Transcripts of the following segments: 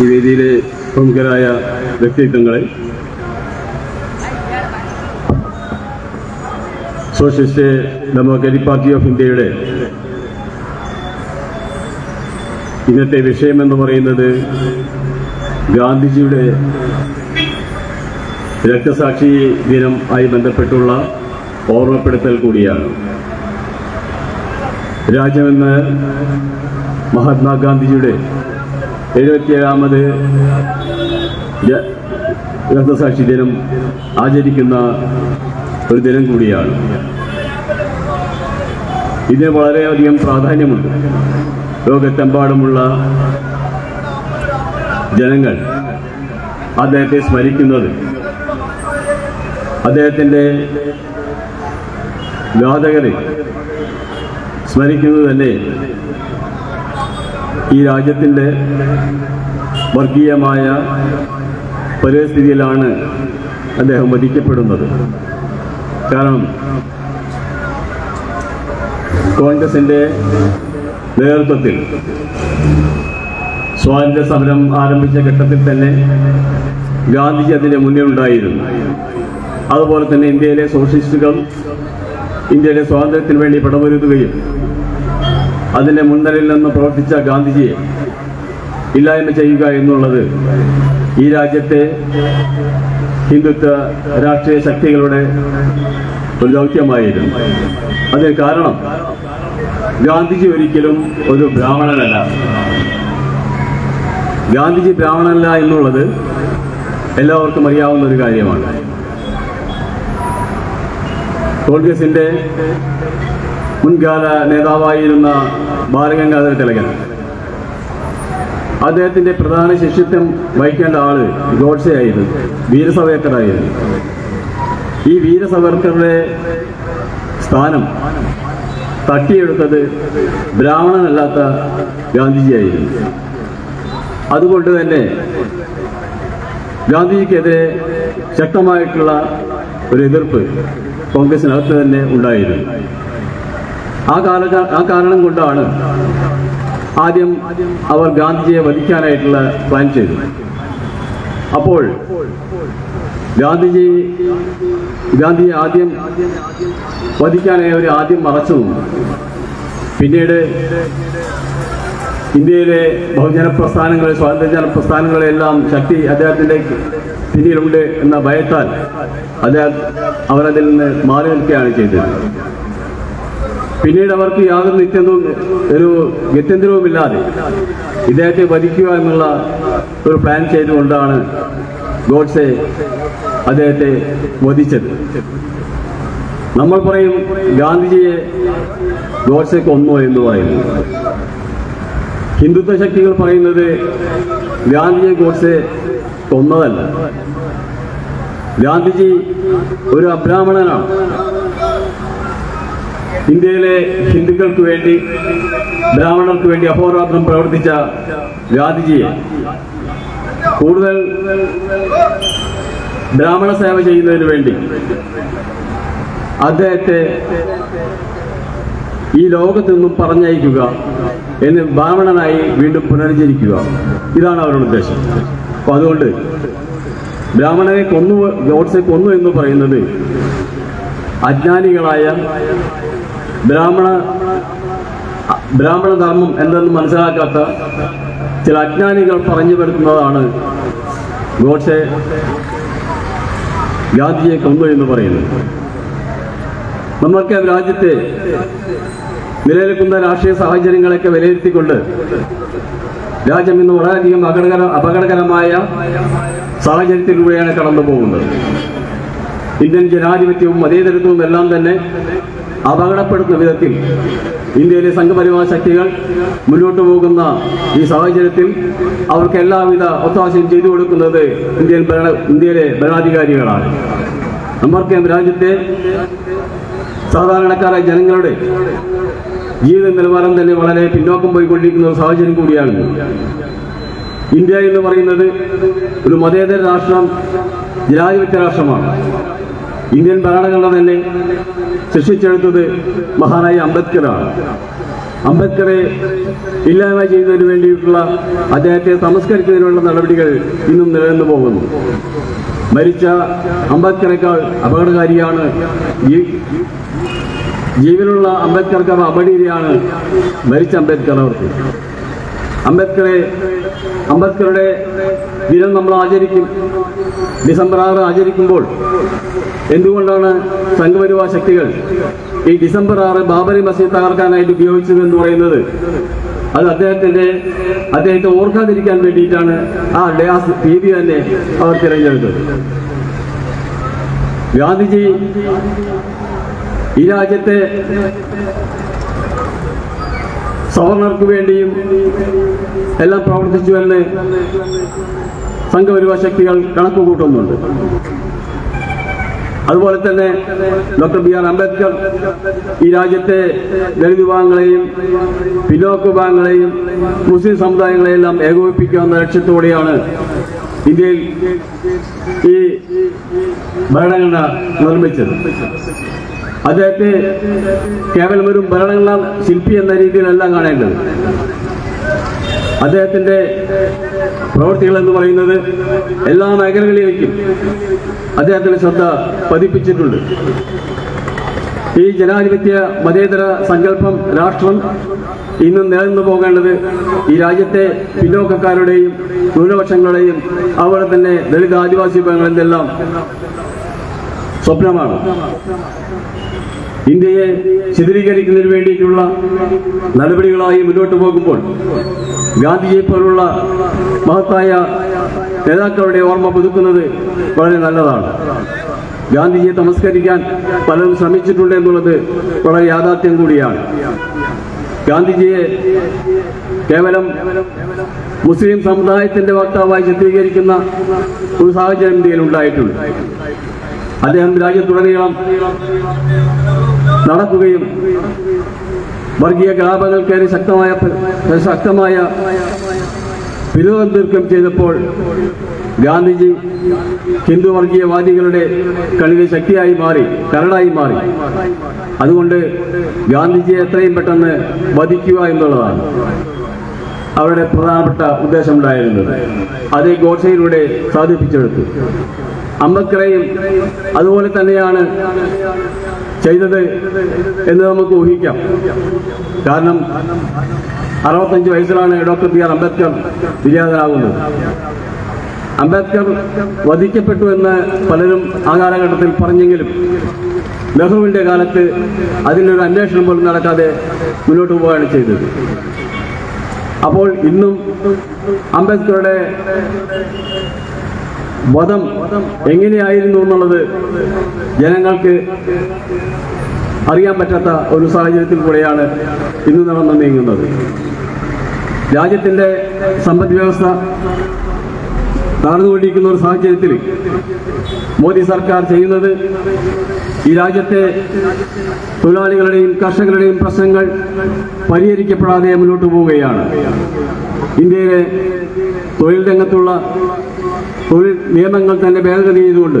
ഈ വേദിയിലെ പ്രമുഖരായ വ്യക്തിത്വങ്ങളെ സോഷ്യലിസ്റ്റ് ഡെമോക്രാറ്റിക് പാർട്ടി ഓഫ് ഇന്ത്യയുടെ ഇന്നത്തെ വിഷയമെന്ന് പറയുന്നത് ഗാന്ധിജിയുടെ രക്തസാക്ഷി ദിനം ആയി ബന്ധപ്പെട്ടുള്ള ഓർമ്മപ്പെടുത്തൽ കൂടിയാണ്. രാജ്യമെന്ന് മഹാത്മാഗാന്ധിജിയുടെ എഴുപത്തിയേഴാമത് രക്തസാക്ഷി ദിനം ആചരിക്കുന്ന ഒരു ദിനം കൂടിയാണ്. ഇതിന് വളരെയധികം പ്രാധാന്യമുണ്ട്. ലോകത്തെമ്പാടുമുള്ള ജനങ്ങൾ അദ്ദേഹത്തെ സ്മരിക്കുന്നത് അദ്ദേഹത്തിന്റെ ഘാതകരെ സ്മരിക്കുന്നത് തന്നെ ഈ രാജ്യത്തിന്റെ വർഗീയമായ പരിസ്ഥിതിയിലാണ് അദ്ദേഹം വധിക്കപ്പെടുന്നത്. കാരണം കോൺഗ്രസിന്റെ നേതൃത്വത്തിൽ സ്വാതന്ത്ര്യ സമരം ആരംഭിച്ച ഘട്ടത്തിൽ തന്നെ ഗാന്ധിജി അതിന്റെ മുന്നിൽ ഉണ്ടായിരുന്നു അതുപോലെ തന്നെ ഇന്ത്യയിലെ സോഷ്യലിസ്റ്റുകൾ ഇന്ത്യയിലെ സ്വാതന്ത്ര്യത്തിന് വേണ്ടി പടപൊരുതുകയും അതിന്റെ മുൻനിരയിൽ നിന്ന് പ്രവർത്തിച്ച ഗാന്ധിജിയെ ഇല്ലായ്മ ചെയ്യുക എന്നുള്ളത് ഈ രാജ്യത്തെ ഹിന്ദുത്വ രാഷ്ട്രീയ ശക്തികളുടെ ഒരു ദൗത്യമായിരുന്നു. അതിന് കാരണം ഗാന്ധിജി ഒരിക്കലും ഒരു ബ്രാഹ്മണനല്ല. ഗാന്ധിജി ബ്രാഹ്മണനല്ല എന്നുള്ളത് എല്ലാവർക്കും അറിയാവുന്ന ഒരു കാര്യമാണ്. കോൺഗ്രസിന്റെ മുൻകാല നേതാവായിരുന്ന ബാലഗംഗാധര തിലകൻ. അദ്ദേഹത്തിന്റെ പ്രധാന ശിഷ്യത്വം വഹിക്കേണ്ട ആൾ ഗോഡ്സെ ആയിരുന്നു ഈ വീരസവർക്കറുടെ സ്ഥാനം തട്ടിയെടുത്തത് ബ്രാഹ്മണനല്ലാത്ത ഗാന്ധിജിയായിരുന്നു. അതുകൊണ്ട് തന്നെ ഗാന്ധിജിക്കെതിരെ ശക്തമായിട്ടുള്ള ഒരു എതിർപ്പ് കോൺഗ്രസിനകത്ത് തന്നെ ഉണ്ടായിരുന്നു. ആ കാല ആ കാരണം കൊണ്ടാണ് ആദ്യം അവർ ഗാന്ധിജിയെ വധിക്കാനായിട്ടുള്ള പ്ലാൻ ചെയ്തു അപ്പോൾ ഗാന്ധിജി ഗാന്ധിയെ ആദ്യം വധിക്കാനായി അവർ ആദ്യം മറച്ചു പിന്നീട് ഇന്ത്യയിലെ ബഹുജന പ്രസ്ഥാനങ്ങളെ സ്വാതന്ത്ര്യജന പ്രസ്ഥാനങ്ങളെല്ലാം ശക്തി അദ്ദേഹത്തിന്റെ പിന്നിലുണ്ട് എന്ന ഭയത്താൽ അദ്ദേഹം അവരതിൽ നിന്ന് മാറി നിൽക്കുകയാണ് ചെയ്തത്. പിന്നീട് അവർക്ക് യാതൊരു നിത്യന്തവും ഒരു ഗത്യന്തരവുമില്ലാതെ ഇദ്ദേഹത്തെ വധിക്കുക എന്നുള്ള ഒരു പ്ലാൻ ചെയ്തുകൊണ്ടാണ് ഗോഡ്സെ അദ്ദേഹത്തെ വധിച്ചത്. നമ്മൾ പറയും ഗാന്ധിജിയെ ഗോഡ്സെ കൊന്നു എന്ന് പറയുന്നു. ഹിന്ദുത്വ ശക്തികൾ പറയുന്നത് ഗാന്ധിജിയെ ഗോഡ്സെ കൊന്നതല്ല. ഗാന്ധിജി ഒരു അബ്രാഹ്മണനാണ്. ഇന്ത്യയിലെ ഹിന്ദുക്കൾക്ക് വേണ്ടി ബ്രാഹ്മണർക്ക് വേണ്ടി അഹോരാത്രം പ്രവർത്തിച്ച ഗാന്ധിജിയെ കൂടുതൽ ബ്രാഹ്മണ സേവ ചെയ്യുന്നതിന് വേണ്ടി അദ്ദേഹത്തെ ഈ ലോകത്ത് നിന്നും പറഞ്ഞയക്കുക എന്ന് ബ്രാഹ്മണനായി വീണ്ടും പുനർജനിക്കുക ഇതാണ് അവരുടെ ഉദ്ദേശം. അപ്പൊ അതുകൊണ്ട് ബ്രാഹ്മണനെ കൊന്നു ഗോഡ്സെ കൊന്നു എന്ന് പറയുന്നത് അജ്ഞാനികളായ ബ്രാഹ്മണ ബ്രാഹ്മണ ധർമ്മം എന്തെന്ന് മനസ്സിലാക്കാത്ത ചില അജ്ഞാനികൾ പറഞ്ഞു വരുത്തുന്നതാണ് ഗോഡ്സെ ഗാന്ധിജിയെ കൊന്നു എന്ന് പറയുന്നത്. നമ്മൾക്ക് രാജ്യത്തെ നിലനിൽക്കുന്ന രാഷ്ട്രീയ സാഹചര്യങ്ങളൊക്കെ വിലയിരുത്തിക്കൊണ്ട് രാജ്യം ഇന്ന് വളരെയധികം അപകടകര അപകടകരമായ സാഹചര്യത്തിലൂടെയാണ് കടന്നു പോകുന്നത് ഇന്ത്യൻ ജനാധിപത്യവും മതേതരത്വവും എല്ലാം തന്നെ അപകടപ്പെടുത്തുന്ന വിധത്തിൽ ഇന്ത്യയിലെ സംഘപരിവാഹ ശക്തികൾ മുന്നോട്ട് പോകുന്ന ഈ സാഹചര്യത്തിൽ അവർക്ക് എല്ലാവിധ ഒത്താശയും ചെയ്തു കൊടുക്കുന്നത് ഇന്ത്യൻ ഭരണ ഇന്ത്യയിലെ ഭരണാധികാരികളാണ്. നമ്മൾക്ക് രാജ്യത്തെ സാധാരണക്കാരായ ജനങ്ങളുടെ ജീവിത നിലവാരം തന്നെ വളരെ പിന്നോക്കം പോയിക്കൊണ്ടിരിക്കുന്ന ഒരു സാഹചര്യം കൂടിയാണ്. ഇന്ത്യ എന്ന് പറയുന്നത് ഒരു മതേതര രാഷ്ട്രം ജനാധിപത്യ രാഷ്ട്രമാണ്. ഇന്ത്യൻ ഭരണഘടന തന്നെ സൃഷ്ടിച്ചെടുത്തത് മഹാനായ അംബേദ്കറാണ്. അംബേദ്കറെ ഇല്ലായ്മ ചെയ്യുന്നതിന് വേണ്ടിയിട്ടുള്ള അദ്ദേഹത്തെ സംസ്കരിക്കുന്നതിനുള്ള നടപടികൾ ഇന്നും നിലനിന്നു പോകുന്നു. മരിച്ച അംബേദ്കറേക്കാൾ അപകടകാരിയാണ് ജീവനുള്ള അംബേദ്കർക്ക് അപകടീയാണ് മരിച്ച അംബേദ്കർ അവർക്ക്. അംബേദ്കറെ അംബേദ്കറുടെ ദിനം നമ്മൾ ആചരിക്കും. ഡിസംബർ ആറ് ആചരിക്കുമ്പോൾ എന്തുകൊണ്ടാണ് സംഘപരിവാർ ശക്തികൾ ഈ ഡിസംബർ ആറ് ബാബരി മസ്ജിദ് തകർക്കാനായിട്ട് ഉപയോഗിച്ചത് എന്ന് പറയുന്നത്? അത് അദ്ദേഹത്തിന്റെ അദ്ദേഹത്തെ ഓർക്കാതിരിക്കാൻ വേണ്ടിയിട്ടാണ് ആ ഡയാസ് രീതി തന്നെ അവർ തിരഞ്ഞെടുത്തത്. ഗാന്ധിജി ഈ രാജ്യത്തെ സവർണർക്ക് വേണ്ടിയും എല്ലാം പ്രവർത്തിച്ചു എന്ന് സംഘപരിവാർ ശക്തികൾ കണക്ക് കൂട്ടുന്നുണ്ട് അതുപോലെ തന്നെ ഡോക്ടർ ബി ആർ അംബേദ്കർ ഈ രാജ്യത്തെ ദളിത് വിഭാഗങ്ങളെയും പിന്നോക്ക വിഭാഗങ്ങളെയും മുസ്ലിം സമുദായങ്ങളെയെല്ലാം ഏകോപിപ്പിക്കാവുന്ന ലക്ഷ്യത്തോടെയാണ് ഇന്ത്യയിൽ ഈ ഭരണഘടന നിർമ്മിച്ചത്. അദ്ദേഹത്തെ കേവലം ഒരു ഭരണഘടനാ ശില്പി എന്ന രീതിയിലല്ല കാണേണ്ടത്. അദ്ദേഹത്തിന്റെ പ്രവൃത്തികൾ എന്ന് പറയുന്നത് എല്ലാ മേഖലകളിലേക്കും അദ്ദേഹത്തിന്റെ ശ്രദ്ധ പതിപ്പിച്ചിട്ടുണ്ട്. ഈ ജനാധിപത്യ മതേതര സങ്കല്പം രാഷ്ട്രം ഇന്നും നിലനിന്നു പോകേണ്ടത് ഈ രാജ്യത്തെ പിന്നോക്കക്കാരുടെയും ന്യൂനപക്ഷങ്ങളുടെയും അതുപോലെ തന്നെ ദളിത് ആദിവാസി വിഭാഗങ്ങളുടെ എല്ലാം സ്വപ്നമാണ്. ഇന്ത്യയെ ചിത്രീകരിക്കുന്നതിന് വേണ്ടിയിട്ടുള്ള നടപടികളായി മുന്നോട്ട് പോകുമ്പോൾ ഗാന്ധിജിയെ പോലുള്ള മഹത്തായ നേതാക്കളുടെ ഓർമ്മ പുതുക്കുന്നത് വളരെ നല്ലതാണ്. ഗാന്ധിജിയെ തമസ്കരിക്കാൻ പലരും ശ്രമിച്ചിട്ടുണ്ട് എന്നുള്ളത് വളരെ യാഥാർത്ഥ്യം കൂടിയാണ്. ഗാന്ധിജിയെ കേവലം മുസ്ലിം സമുദായത്തിന്റെ വക്താവായി ചിത്രീകരിക്കുന്ന ഒരു സാഹചര്യം ഇന്ത്യയിൽ ഉണ്ടായിട്ടുണ്ട്. അദ്ദേഹം രാജ്യത്തുടനീളം നടക്കുകയും വർഗീയ കലാപങ്ങൾക്കേറെ ശക്തമായ ശക്തമായ തീർക്കുകയും ചെയ്തപ്പോൾ ഗാന്ധിജി ഹിന്ദു വർഗീയവാദികളുടെ കളിലെ ശക്തിയായി മാറി കരടായി മാറി. അതുകൊണ്ട് ഗാന്ധിജിയെ എത്രയും പെട്ടെന്ന് വധിക്കുക എന്നുള്ളതാണ് അവരുടെ പ്രധാനപ്പെട്ട ഉദ്ദേശം ഉണ്ടായിരുന്നത് അത് ഗോഡ്സയിലൂടെ സാധിപ്പിച്ചെടുത്തു. അമ്പക്കരയും അതുപോലെ തന്നെയാണ് ചെയ്തത് എന്ന് നമുക്ക് ഊഹിക്കാം. കാരണം അറുപത്തഞ്ച് വയസ്സിലാണ് ഡോക്ടർ ബി ആർ അംബേദ്കർ നിര്യാതനാകുന്നത് അംബേദ്കർ വധിക്കപ്പെട്ടു എന്ന് പലരും ആ കാലഘട്ടത്തിൽ പറഞ്ഞെങ്കിലും നെഹ്റുവിന്റെ കാലത്ത് അതിനൊരു അന്വേഷണം പോലും നടക്കാതെ മുന്നോട്ട് പോവുകയാണ് ചെയ്തത്. അപ്പോൾ ഇന്നും അംബേദ്കറുടെ വധം എങ്ങനെയായിരുന്നു എന്നുള്ളത് ജനങ്ങൾക്ക് അറിയാൻ പറ്റാത്ത ഒരു സാഹചര്യത്തിൽ കൂടെയാണ് ഇന്ന് നടന്നു നീങ്ങുന്നത് രാജ്യത്തിന്റെ സമ്പദ് വ്യവസ്ഥ താഴ്ന്നുകൊണ്ടിരിക്കുന്ന ഒരു സാഹചര്യത്തിൽ മോദി സർക്കാർ ചെയ്യുന്നത് ഈ രാജ്യത്തെ തൊഴിലാളികളുടെയും കർഷകരുടെയും പ്രശ്നങ്ങൾ പരിഹരിക്കപ്പെടാതെ മുന്നോട്ട് പോവുകയാണ്. ഇന്ത്യയിലെ തൊഴിൽ രംഗത്തുള്ള തൊഴിൽ നിയമങ്ങൾ തന്നെ ഭേദഗതി ചെയ്തുകൊണ്ട്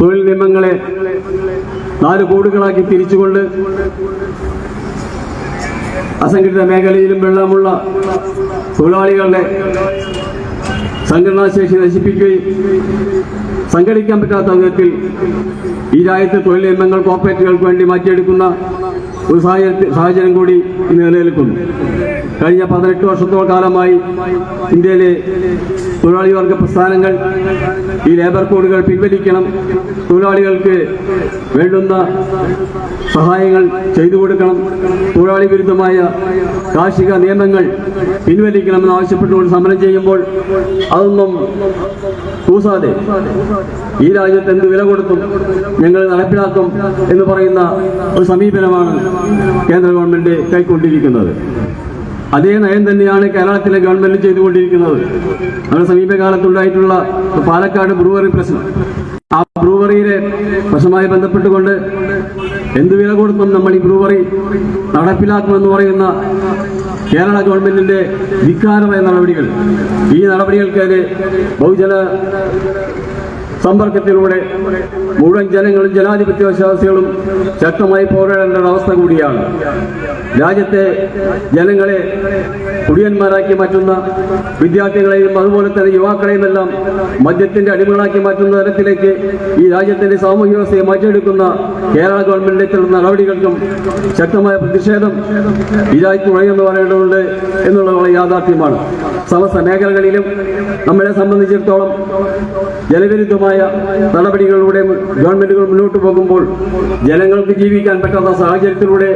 തൊഴിൽ നിയമങ്ങളെ നാല് കോടുകളാക്കി തിരിച്ചുകൊണ്ട് അസംഘടിത മേഖലയിലും വെള്ളമുള്ള തൊഴിലാളികളുടെ സംഘടനാശേഷി നശിപ്പിക്കുകയും സംഘടിക്കാൻ പറ്റാത്ത വിധത്തിൽ ഈ രാജ്യത്തെ തൊഴിൽ നിയമങ്ങൾ കോർപ്പറേറ്റുകൾക്ക് വേണ്ടി മാറ്റിയെടുക്കുന്ന ഒരു സാഹചര്യത്തിൽ സാഹചര്യം കൂടി ഇന്ന് നിലനിൽക്കുന്നു. കഴിഞ്ഞ പതിനെട്ട് വർഷത്തോളം കാലമായി ഇന്ത്യയിലെ തൊഴിലാളി വർഗ പ്രസ്ഥാനങ്ങൾ ഈ ലേബർ കോഡുകൾ പിൻവലിക്കണം. തൊഴിലാളികൾക്ക് വേണ്ടുന്ന സഹായങ്ങൾ ചെയ്തു കൊടുക്കണം. തൊഴിലാളി വിരുദ്ധമായ കാർഷിക നിയമങ്ങൾ പിൻവലിക്കണമെന്ന് ആവശ്യപ്പെട്ടുകൊണ്ട് സമരം ചെയ്യുമ്പോൾ അതൊന്നും കൂസാതെ ഈ രാജ്യത്ത് എന്ത് വില കൊടുത്തും ഞങ്ങൾ നടപ്പിലാക്കും എന്ന് പറയുന്ന ഒരു സമീപനമാണ് കേന്ദ്ര ഗവൺമെന്റ് കൈക്കൊണ്ടിരിക്കുന്നത്. അതേ നയം തന്നെയാണ് കേരളത്തിലെ ഗവൺമെന്റ് ചെയ്തുകൊണ്ടിരിക്കുന്നത്. നമ്മുടെ സമീപകാലത്തുണ്ടായിട്ടുള്ള പാലക്കാട് ബ്രൂവറി പ്രശ്നം. ആ ബ്രൂവറിയിലെ പ്രശ്നവുമായി ബന്ധപ്പെട്ടുകൊണ്ട് എന്ത് വില കൊടുത്തും നമ്മൾ ഈ ബ്രൂവറി നടപ്പിലാക്കുമെന്ന് പറയുന്ന കേരള ഗവൺമെന്റിന്റെ വിക്കാരമായ നടപടികൾ. ഈ നടപടികൾക്കെതിരെ ബഹുജന സമ്പർക്കത്തിലൂടെ മുഴുവൻ ജനങ്ങളും ജനാധിപത്യ വിശ്വാസികളും ശക്തമായി പോരാടേണ്ട അവസ്ഥ കൂടിയാണ്. രാജ്യത്തെ ജനങ്ങളെ കുടിയന്മാരാക്കി മാറ്റുന്ന വിദ്യാർത്ഥികളെയും അതുപോലെ തന്നെ യുവാക്കളെയും എല്ലാം മദ്യത്തിന്റെ അടിമകളാക്കി മാറ്റുന്ന തരത്തിലേക്ക് ഈ രാജ്യത്തിന്റെ സാമൂഹ്യ വ്യവസ്ഥയെ മാറ്റിയെടുക്കുന്ന കേരള ഗവൺമെന്റിന്റെ ചില നടപടികൾക്കും ശക്തമായ പ്രതിഷേധം ഈ രാജ്യത്ത് തുടങ്ങിയെന്ന് പറയേണ്ടതുണ്ട് എന്നുള്ളത് യാഥാർത്ഥ്യമാണ്. സമസ്ത മേഖലകളിലും നമ്മളെ സംബന്ധിച്ചിടത്തോളം ജനവിരുദ്ധമായ നടപടികളിലൂടെ ഗവൺമെന്റുകൾ മുന്നോട്ട് പോകുമ്പോൾ ജനങ്ങൾക്ക് ജീവിക്കാൻ പറ്റാത്ത സാഹചര്യത്തിലൂടെ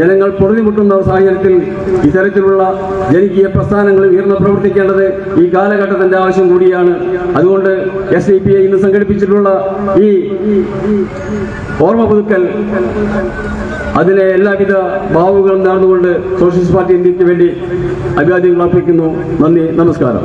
ജനങ്ങൾ പൊറുതിമുട്ടുന്ന സാഹചര്യത്തിൽ ഇത്തരത്തിലുള്ള ജനകീയ പ്രസ്ഥാനങ്ങൾ ഉയർന്നു പ്രവർത്തിക്കേണ്ടത് ഈ കാലഘട്ടത്തിന്റെ ആവശ്യം കൂടിയാണ്. അതുകൊണ്ട് എസ് ഡി പി ഐ ഇന്ന് സംഘടിപ്പിച്ചിട്ടുള്ള ഈ ഓർമ്മ പുതുക്കൽ അതിലെ എല്ലാവിധ ഭാവുകളും നേർന്നുകൊണ്ട് സോഷ്യലിസ്റ്റ് പാർട്ടി ഇന്ത്യയ്ക്ക് വേണ്ടി അഭിവാദ്യങ്ങൾ അർപ്പിക്കുന്നു. നന്ദി നമസ്കാരം.